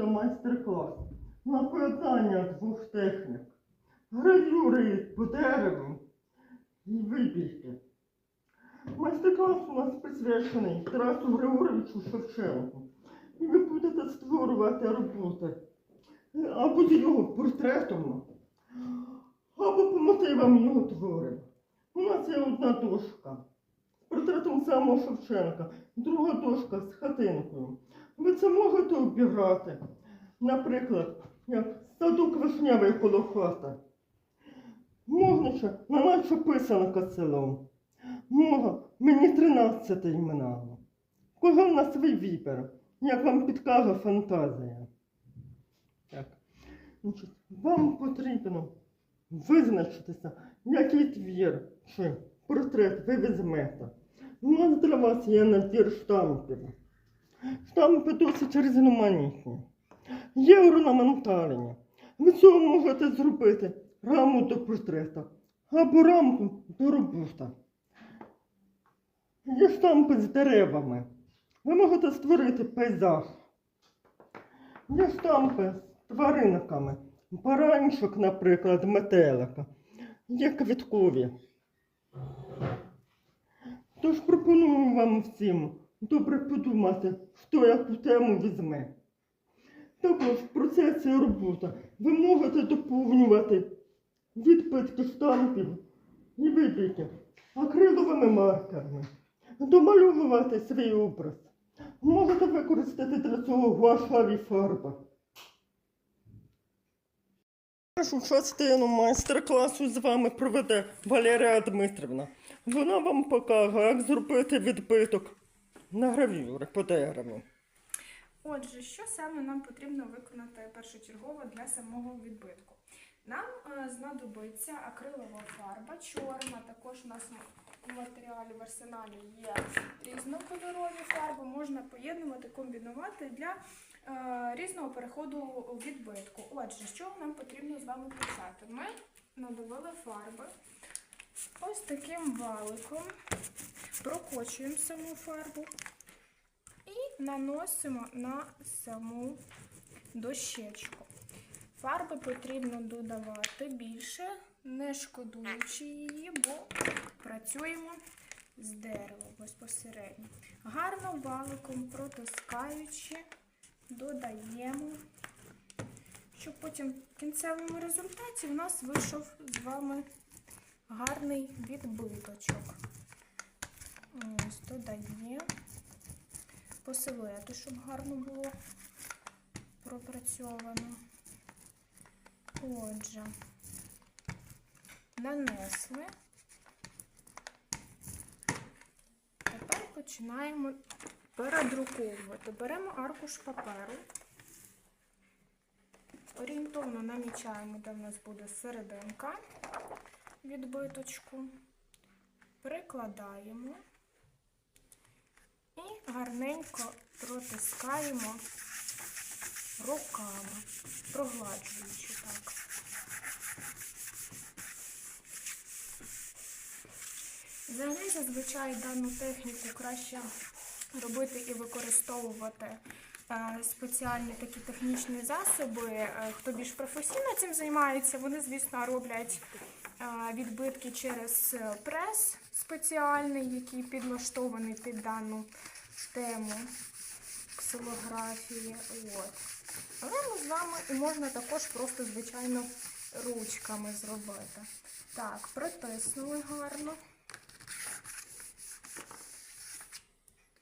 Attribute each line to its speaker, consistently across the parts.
Speaker 1: буде майстер-клас на поєднання двох технік. Гравюри по дереву і вибірки. Майстер-клас у нас присвячений Тарасу Григоровичу Шевченку. І ви будете створювати роботи або з його портретом, або по мотивам його творів. У нас є одна дошка з портретом самого Шевченка, друга дошка з хатинкою. Ви це можете обіграти. Наприклад, як садок вишневий коло хата. Можна ще на наче писанка селом. Можна, мені тринадцяте імена. Кожен на свій вибір, як вам підкаже фантазія. Так. Вам потрібно визначитися, який твір чи портрет ви візьмете. У нас для вас є набір штампів. Штампи досить різноманітні. Є орнаментальні. Ви цього можете зробити раму до портрета або рамку до робота. Є штампи з деревами. Ви можете створити пейзаж. Є штампи з тваринками. Баранчик, наприклад, метелика. Є квіткові. Тож пропоную вам всім добре подумати, хто яку тему візьме. Також в процесі роботи ви можете доповнювати відбитки штампів і вибіки акриловими маркерами, домальовувати свій образ. Можете використати для цього гуашеві фарби. Першу частину майстер-класу з вами проведе Валерія Дмитрівна. Вона вам покаже, як зробити відбиток на гравюри по дереву.
Speaker 2: Отже, що саме нам потрібно виконати першочергово для самого відбитку? Нам е, знадобиться акрилова фарба, чорна, також у нас в матеріалі в арсеналі є різнокольорові фарби, можна поєднувати, комбінувати для е, різного переходу відбитку. Отже, що нам потрібно з вами почати? Ми надавили фарби ось таким валиком, прокочуємо саму фарбу і наносимо на саму дощечку. Фарби потрібно додавати більше, не шкодуючи її, бо працюємо з деревом безпосередньо. Гарно валиком протискаючи, додаємо, щоб потім в кінцевому результаті в нас вийшов з вами гарний відбиточок. Ось додаємо по силуету, щоб гарно було пропрацьовано. Отже, нанесли. Тепер починаємо передруковувати. Беремо аркуш паперу. Орієнтовно намічаємо, де в нас буде серединка відбиточку. Прикладаємо і гарненько протискаємо руками, прогладжуючи так. Взагалі, зазвичай дану техніку краще робити і використовувати е, спеціальні такі технічні засоби. Е, Хто більш професійно цим займається, вони, звісно, роблять відбитки через е, прес спеціальний, який підлаштований під дану тему ксилографії. От. Але ми з вами і можна також просто, звичайно, ручками зробити. Так, притиснули гарно.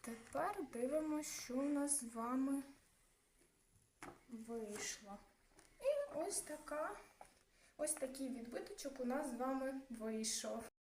Speaker 2: Тепер дивимося, що у нас з вами вийшло. І ось така, ось такий відбиточок у нас з вами вийшов.